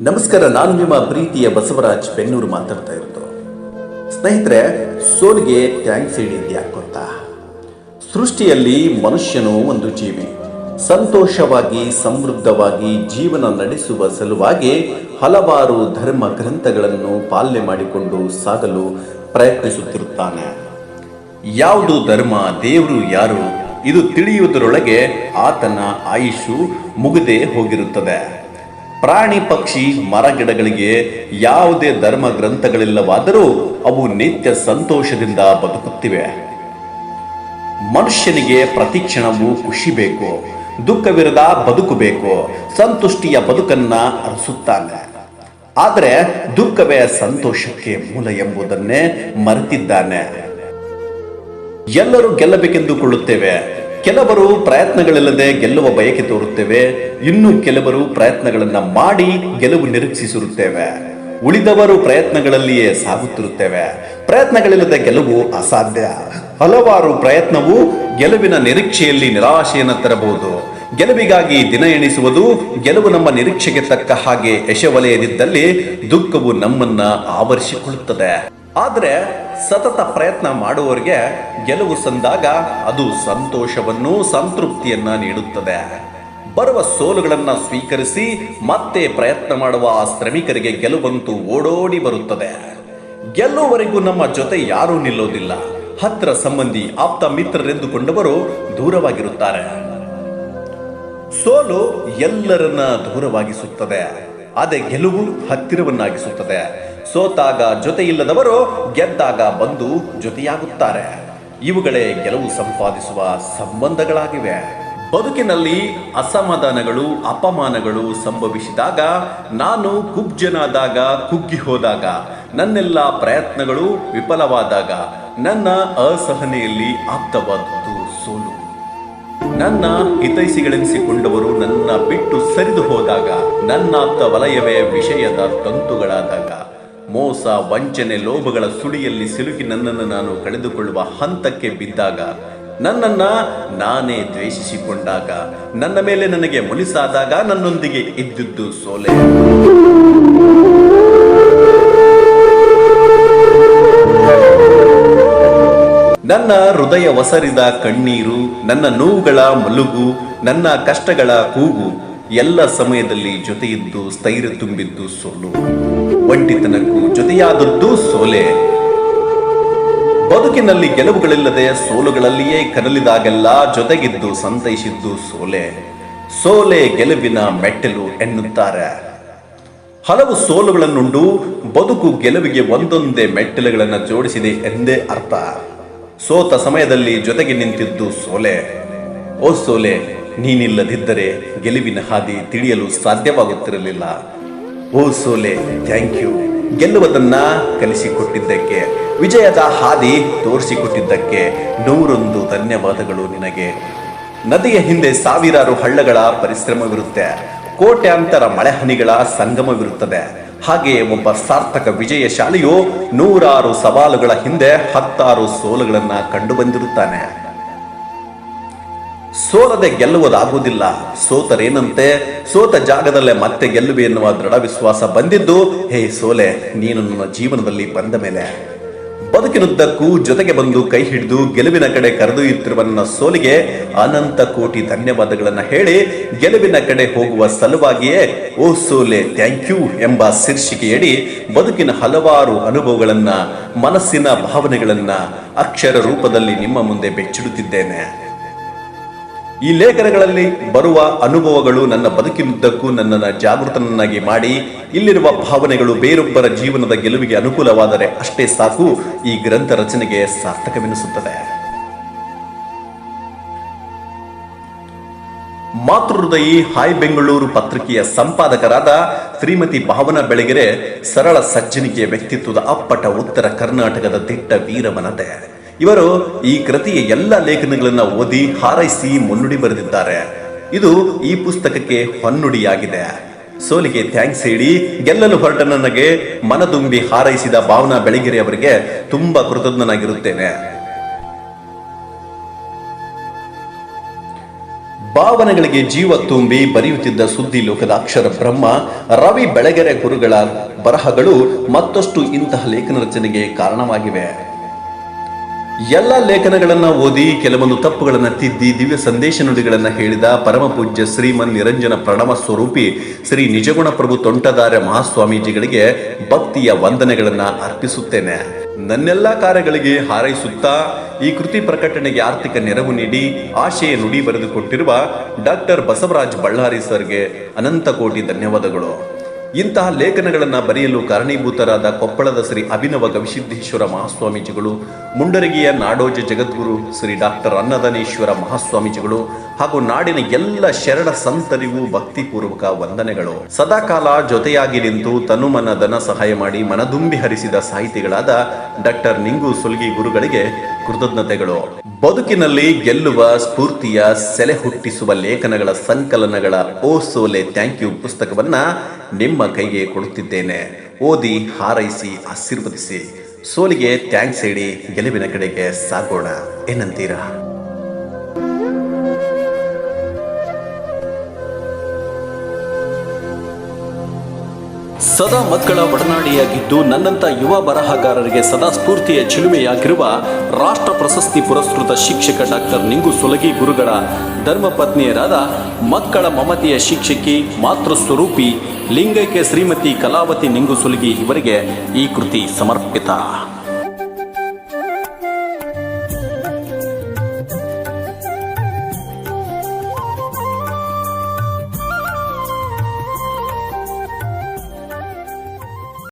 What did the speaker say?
ನಮಸ್ಕಾರ, ನಾನು ನಿಮ್ಮ ಪ್ರೀತಿಯ ಬಸವರಾಜ್ ಬೆನ್ನೂರು ಮಾತಾಡ್ತಾ ಇರೋದು. ಸ್ನೇಹಿತರೆ, ಸೋಲಿಗೆ ಥ್ಯಾಂಕ್ಸ್ ಹೇಳಿದ್ಯಾ ಗೊತ್ತಾ ಸೃಷ್ಟಿಯಲ್ಲಿ ಮನುಷ್ಯನು ಒಂದು ಜೀವಿ. ಸಂತೋಷವಾಗಿ, ಸಮೃದ್ಧವಾಗಿ ಜೀವನ ನಡೆಸುವ ಸಲುವಾಗಿ ಹಲವಾರು ಧರ್ಮ ಗ್ರಂಥಗಳನ್ನು ಪಾಲನೆ ಮಾಡಿಕೊಂಡು ಸಾಗಲು ಪ್ರಯತ್ನಿಸುತ್ತಿರುತ್ತಾನೆ. ಯಾವುದು ಧರ್ಮ, ದೇವರು ಯಾರು, ಇದು ತಿಳಿಯುವುದರೊಳಗೆ ಆತನ ಆಯುಷು ಮುಗಿದೇ ಹೋಗಿರುತ್ತದೆ. ಪ್ರಾಣಿ ಪಕ್ಷಿ ಮರಗಿಡಗಳಿಗೆ ಯಾವುದೇ ಧರ್ಮ ಗ್ರಂಥಗಳಿಲ್ಲವಾದರೂ ಅವು ನಿತ್ಯ ಸಂತೋಷದಿಂದ ಬದುಕುತ್ತಿವೆ. ಮನುಷ್ಯನಿಗೆ ಪ್ರತಿ ಕ್ಷಣವೂ ಖುಷಿ ಬೇಕು, ದುಃಖವಿರದ ಬದುಕು ಬೇಕು, ಸಂತುಷ್ಟಿಯ ಬದುಕನ್ನ ಅರಸುತ್ತಾನೆ. ಆದರೆ ದುಃಖವೇ ಸಂತೋಷಕ್ಕೆ ಮೂಲ ಎಂಬುದನ್ನೇ ಮರೆತಿದ್ದಾನೆ. ಎಲ್ಲರೂ ಗೆಲ್ಲಬೇಕೆಂದುಕೊಳ್ಳುತ್ತೇವೆ. ಕೆಲವರು ಪ್ರಯತ್ನಗಳಿಲ್ಲದೆ ಗೆಲ್ಲುವ ಬಯಕೆ ತೋರುತ್ತೇವೆ. ಇನ್ನು ಕೆಲವರು ಪ್ರಯತ್ನಗಳನ್ನು ಮಾಡಿ ಗೆಲುವು ನಿರೀಕ್ಷಿಸಿರುತ್ತೇವೆ. ಉಳಿದವರು ಪ್ರಯತ್ನಗಳಲ್ಲಿಯೇ ಸಾಗುತ್ತಿರುತ್ತೇವೆ. ಪ್ರಯತ್ನಗಳಿಲ್ಲದೆ ಗೆಲುವು ಅಸಾಧ್ಯ. ಹಲವಾರು ಪ್ರಯತ್ನವು ಗೆಲುವಿನ ನಿರೀಕ್ಷೆಯಲ್ಲಿ ನಿರಾಶೆಯನ್ನು ತರಬಹುದು. ಗೆಲುವಿಗಾಗಿ ದಿನ ಎಣಿಸುವುದು ಗೆಲುವು ನಮ್ಮ ನಿರೀಕ್ಷೆಗೆ ತಕ್ಕ ಹಾಗೆ ಯಶವಲಯದಿದ್ದಲ್ಲಿ ದುಃಖವು ನಮ್ಮನ್ನ ಆವರಿಸಿಕೊಳ್ಳುತ್ತದೆ. ಆದರೆ ಸತತ ಪ್ರಯತ್ನ ಮಾಡುವವರಿಗೆ ಗೆಲುವು ಸಂದಾಗ ಅದು ಸಂತೋಷವನ್ನು ಸಂತೃಪ್ತಿಯನ್ನ ನೀಡುತ್ತದೆ. ಬರುವ ಸೋಲುಗಳನ್ನು ಸ್ವೀಕರಿಸಿ ಮತ್ತೆ ಪ್ರಯತ್ನ ಮಾಡುವ ಆ ಶ್ರಮಿಕರಿಗೆ ಗೆಲುವಂತೂ ಓಡೋಡಿ ಬರುತ್ತದೆ. ಗೆಲ್ಲುವವರೆಗೂ ನಮ್ಮ ಜೊತೆ ಯಾರೂ ನಿಲ್ಲೋದಿಲ್ಲ. ಹತ್ರ ಸಂಬಂಧಿ ಆಪ್ತ ಮಿತ್ರರೆಂದುಕೊಂಡವರು ದೂರವಾಗಿರುತ್ತಾರೆ. ಸೋಲು ಎಲ್ಲರನ್ನ ದೂರವಾಗಿಸುತ್ತದೆ. ಅದೇ ಗೆಲುವು ಹತ್ತಿರವನ್ನಾಗಿಸುತ್ತದೆ. ಸೋತಾಗ ಜೊತೆಯಿಲ್ಲದವರು ಗೆದ್ದಾಗ ಬಂದು ಜೊತೆಯಾಗುತ್ತಾರೆ. ಇವುಗಳೇ ಗೆಲುವು ಸಂಪಾದಿಸುವ ಸಂಬಂಧಗಳಾಗಿವೆ. ಬದುಕಿನಲ್ಲಿ ಅಸಮಾಧಾನಗಳು, ಅಪಮಾನಗಳು ಸಂಭವಿಸಿದಾಗ, ನಾನು ಕುಬ್ಜನಾದಾಗ, ಕುಗ್ಗಿ ಹೋದಾಗ, ನನ್ನೆಲ್ಲ ಪ್ರಯತ್ನಗಳು ವಿಫಲವಾದಾಗ, ನನ್ನ ಅಸಹನೆಯಲ್ಲಿ ಆಪ್ತವಾದದ್ದು ಸೋಲು. ನನ್ನ ಹಿತೈಸಿಗಳೆನಿಸಿಕೊಂಡವರು ನನ್ನ ಬಿಟ್ಟು ಸರಿದು ಹೋದಾಗ, ನನ್ನಾಪ್ತ ವಲಯವೇ ವಿಷಯದ ತಂತುಗಳಾದಾಗ ಮೋಸ, ವಂಚನೆ, ಲೋಭಗಳ ಸುಳಿಯಲ್ಲಿ ಸಿಲುಕಿ ನನ್ನನ್ನು ನಾನು ಕಳೆದುಕೊಳ್ಳುವ ಹಂತಕ್ಕೆ ಬಿದ್ದಾಗ, ನನ್ನನ್ನ ನಾನೇ ದ್ವೇಷಿಸಿಕೊಂಡಾಗ, ನನ್ನ ಮೇಲೆ ನನಗೆ ಮುನಿಸಾದಾಗ ನನ್ನೊಂದಿಗೆ ಇದ್ದುದ್ದು ಸೋಲೆ. ನನ್ನ ಹೃದಯ ಒಸರಿದ ಕಣ್ಣೀರು, ನನ್ನ ನೋವುಗಳ ಮಲುಗು, ನನ್ನ ಕಷ್ಟಗಳ ಕೂಗು ಎಲ್ಲ ಸಮಯದಲ್ಲಿ ಜೊತೆಯಿದ್ದು ಸ್ಥೈರ್ಯ ತುಂಬಿದ್ದು ಸೋಲು. ಒಂಟಿತನಕ್ಕೂ ಜೊತೆಯಾದದ್ದು ಸೋಲೆ. ಬದುಕಿನಲ್ಲಿ ಗೆಲುವುಗಳಿಲ್ಲದೆ ಸೋಲುಗಳಲ್ಲಿಯೇ ಕನಲಿದಾಗೆಲ್ಲ ಜೊತೆಗಿದ್ದು ಸಂತೈಸಿದ್ದು ಸೋಲೆ. ಸೋಲೆ ಗೆಲುವಿನ ಮೆಟ್ಟಲು ಎನ್ನುತ್ತಾರೆ. ಹಲವು ಸೋಲುಗಳನ್ನುಂಡು ಬದುಕು ಗೆಲುವಿಗೆ ಒಂದೊಂದೇ ಮೆಟ್ಟಲುಗಳನ್ನು ಜೋಡಿಸಿದೆ ಎಂದೇ ಅರ್ಥ. ಸೋತ ಸಮಯದಲ್ಲಿ ಜೊತೆಗೆ ನಿಂತಿದ್ದು ಸೋಲೆ. ಓ ಸೋಲೆ ನೀನಿಲ್ಲದಿದ್ದರೆ ಗೆಲುವಿನ ಹಾದಿ ತಿಳಿಯಲು ಸಾಧ್ಯವಾಗುತ್ತಿರಲಿಲ್ಲ. ಓ ಸೋಲೆ, ಥ್ಯಾಂಕ್ ಯು. ಗೆಲ್ಲುವುದನ್ನ ಕಲಿಸಿಕೊಟ್ಟಿದ್ದಕ್ಕೆ, ವಿಜಯದ ಹಾದಿ ತೋರಿಸಿಕೊಟ್ಟಿದ್ದಕ್ಕೆ ನೂರೊಂದು ಧನ್ಯವಾದಗಳು ನಿನಗೆ. ನದಿಯ ಹಿಂದೆ ಸಾವಿರಾರು ಹಳ್ಳಗಳ ಪರಿಶ್ರಮವಿರುತ್ತೆ. ಕೋಟ್ಯಾಂತರ ಮಳೆಹನಿಗಳ ಸಂಗಮವಿರುತ್ತದೆ. ಹಾಗೆ ಒಬ್ಬ ಸಾರ್ಥಕ ವಿಜಯಶಾಲಿಯು ನೂರಾರು ಸವಾಲುಗಳ ಹಿಂದೆ ಹತ್ತಾರು ಸೋಲುಗಳನ್ನು ಕಂಡು ಬಂದಿರುತ್ತಾನೆ ಸೋಲದೆ ಗೆಲ್ಲುವುದಾಗುವುದಿಲ್ಲ. ಸೋತರೇನಂತೆ? ಸೋತ ಜಾಗದಲ್ಲೇ ಮತ್ತೆ ಗೆಲ್ಲುವೆ ಎನ್ನುವ ದೃಢ ವಿಶ್ವಾಸ ಬಂದಿದ್ದು, ಹೇ ಸೋಲೆ, ನೀನು ನನ್ನ ಜೀವನದಲ್ಲಿ ಬಂದ ಮೇಲೆ. ಬದುಕಿನುದ್ದಕ್ಕೂ ಜೊತೆಗೆ ಬಂದು ಕೈ ಹಿಡಿದು ಗೆಲುವಿನ ಕಡೆ ಕರೆದೊಯ್ಯುತ್ತಿರುವ ನನ್ನ ಸೋಲಿಗೆ ಅನಂತ ಕೋಟಿ ಧನ್ಯವಾದಗಳನ್ನು ಹೇಳಿ ಗೆಲುವಿನ ಕಡೆ ಹೋಗುವ ಸಲುವಾಗಿಯೇ, ಓ ಸೋಲೆ, ಥ್ಯಾಂಕ್ ಯು ಎಂಬ ಶೀರ್ಷಿಕೆಯಡಿ ಬದುಕಿನ ಹಲವಾರು ಅನುಭವಗಳನ್ನ, ಮನಸ್ಸಿನ ಭಾವನೆಗಳನ್ನ ಅಕ್ಷರ ರೂಪದಲ್ಲಿ ನಿಮ್ಮ ಮುಂದೆ ಬೆಚ್ಚಿಡುತ್ತಿದ್ದೇನೆ. ಈ ಲೇಖನಗಳಲ್ಲಿ ಬರುವ ಅನುಭವಗಳು ನನ್ನ ಬದುಕಿನುದ್ದಕ್ಕೂ ನನ್ನನ್ನು ಜಾಗೃತನನ್ನಾಗಿ ಮಾಡಿ, ಇಲ್ಲಿರುವ ಭಾವನೆಗಳು ಬೇರೊಬ್ಬರ ಜೀವನದ ಗೆಲುವಿಗೆ ಅನುಕೂಲವಾದರೆ ಅಷ್ಟೇ ಸಾಕು, ಈ ಗ್ರಂಥ ರಚನೆಗೆ ಸಾರ್ಥಕವೆನಿಸುತ್ತದೆ. ಮಾತೃಹೃದಯಿ ಹಾಯ್ ಬೆಂಗಳೂರು ಪತ್ರಿಕೆಯ ಸಂಪಾದಕರಾದ ಶ್ರೀಮತಿ ಭಾವನಾ ಬೆಳಗೆರೆ ಸರಳ ಸಜ್ಜನಿಕೆಯ ವ್ಯಕ್ತಿತ್ವದ ಅಪ್ಪಟ ಉತ್ತರ ಕರ್ನಾಟಕದ ದಿಟ್ಟ ವೀರಮನತೆ ಇವರು ಈ ಕೃತಿಯ ಎಲ್ಲ ಲೇಖನಗಳನ್ನ ಓದಿ ಹಾರೈಸಿ ಮುನ್ನುಡಿ ಬರೆದಿದ್ದಾರೆ. ಇದು ಈ ಪುಸ್ತಕಕ್ಕೆ ಹೊನ್ನುಡಿಯಾಗಿದೆ. ಸೋಲಿಗೆ ಥ್ಯಾಂಕ್ಸ್ ಹೇಳಿ, ಗೆಲ್ಲಲು ಹೊರಟ ನನಗೆ ಮನದುಂಬಿ ಹಾರೈಸಿದ ಭಾವನಾ ಬೆಳಗಿರಿ ಅವರಿಗೆ ತುಂಬಾ ಕೃತಜ್ಞನಾಗಿರುತ್ತೇನೆ. ಭಾವನೆಗಳಿಗೆ ಜೀವ ತುಂಬಿ ಬರೆಯುತ್ತಿದ್ದ ಸುದ್ದಿ ಲೋಕದ ಅಕ್ಷರ ಬ್ರಹ್ಮ, ರವಿ ಬೆಳಗೆರೆ ಗುರುಗಳ ಬರಹಗಳು ಮತ್ತಷ್ಟು ಇಂತಹ ಲೇಖನ ರಚನೆಗೆ ಕಾರಣವಾಗಿವೆ. ಎಲ್ಲ ಲೇಖನಗಳನ್ನ ಓದಿ ಕೆಲವೊಂದು ತಪ್ಪುಗಳನ್ನ ತಿದ್ದಿ ದಿವ್ಯ ಸಂದೇಶ ನುಡಿಗಳನ್ನು ಹೇಳಿದ ಪರಮ ಪೂಜ್ಯ ಶ್ರೀಮನ್ ನಿರಂಜನ ಪ್ರಣವ ಸ್ವರೂಪಿ ಶ್ರೀ ನಿಜಗುಣ ಪ್ರಭು ತೊಂಟದಾರ್ಯ ಮಹಾಸ್ವಾಮೀಜಿಗಳಿಗೆ ಭಕ್ತಿಯ ವಂದನೆಗಳನ್ನ ಅರ್ಪಿಸುತ್ತೇನೆ. ನನ್ನೆಲ್ಲ ಕಾರ್ಯಗಳಿಗೆ ಹಾರೈಸುತ್ತಾ ಈ ಕೃತಿ ಪ್ರಕಟಣೆಗೆ ಆರ್ಥಿಕ ನೆರವು ನೀಡಿ ಆಶಯ ನುಡಿ ಬರೆದುಕೊಟ್ಟಿರುವ ಡಾಕ್ಟರ್ ಬಸವರಾಜ್ ಬಳ್ಳಾರಿ ಸರ್ಗೆ ಅನಂತ ಕೋಟಿ ಧನ್ಯವಾದಗಳು. ಇಂತಹ ಲೇಖನಗಳನ್ನು ಬರೆಯಲು ಕಾರಣೀಭೂತರಾದ ಕೊಪ್ಪಳದ ಶ್ರೀ ಅಭಿನವ ಗವಿಸಿದ್ದೇಶ್ವರ ಮಹಾಸ್ವಾಮೀಜಿಗಳು, ಮುಂಡರಗಿಯ ನಾಡೋಜ ಜಗದ್ಗುರು ಶ್ರೀ ಡಾಕ್ಟರ್ ಅನ್ನದನೇಶ್ವರ ಮಹಾಸ್ವಾಮೀಜಿಗಳು ಹಾಗೂ ನಾಡಿನ ಎಲ್ಲ ಶರಣ ಸಂತರಿಗೂ ಭಕ್ತಿಪೂರ್ವಕ ವಂದನೆಗಳು. ಸದಾಕಾಲ ಜೊತೆಯಾಗಿ ನಿಂತು ತನುಮನ ಧನ ಸಹಾಯ ಮಾಡಿ ಮನದುಂಬಿ ಹರಿಸಿದ ಸಾಹಿತಿಗಳಾದ ಡಾಕ್ಟರ್ ನಿಂಗು ಸುಲ್ಗಿ ಗುರುಗಳಿಗೆ ಕೃತಜ್ಞತೆಗಳು. ಬದುಕಿನಲ್ಲಿ ಗೆಲ್ಲುವ, ಸ್ಫೂರ್ತಿಯ, ಸೆಲೆ ಹುಟ್ಟಿಸುವ ಲೇಖನಗಳ ಸಂಕಲನಗಳ ಓ ಸೋಲೆ ಥ್ಯಾಂಕ್ ಯು ಪುಸ್ತಕವನ್ನ ನಿಮ್ಮ ಕೈಗೆ ಕೊಡುತ್ತಿದ್ದೇನೆ. ಓದಿ, ಹಾರೈಸಿ, ಆಶೀರ್ವದಿಸಿ. ಸೋಲಿಗೆ ಥ್ಯಾಂಕ್ಸ್ ಹೇಳಿ ಗೆಲುವಿನ ಕಡೆಗೆ ಸಾಗೋಣ. ಏನಂತೀರಾ? ಸದಾ ಮಕ್ಕಳ ಒಡನಾಡಿಯಾಗಿದ್ದು ನನ್ನಂತ ಯುವ ಬರಹಗಾರರಿಗೆ ಸದಾ ಸ್ಫೂರ್ತಿಯ ಚಿಲುಮೆಯಾಗಿರುವ ರಾಷ್ಟ್ರ ಪ್ರಶಸ್ತಿ ಪುರಸ್ಕೃತ ಶಿಕ್ಷಕ ಡಾಕ್ಟರ್ ನಿಂಗು ಸುಲಗಿ ಗುರುಗಳ ಧರ್ಮಪತ್ನಿಯರಾದ ಮಕ್ಕಳ ಮಮತೆಯ ಶಿಕ್ಷಕಿ ಮಾತೃಸ್ವರೂಪಿ ಲಿಂಗೈಕ್ಯ ಶ್ರೀಮತಿ ಕಲಾವತಿ ನಿಂಗು ಸುಲಗಿ ಇವರಿಗೆ ಈ ಕೃತಿ ಸಮರ್ಪಿತ.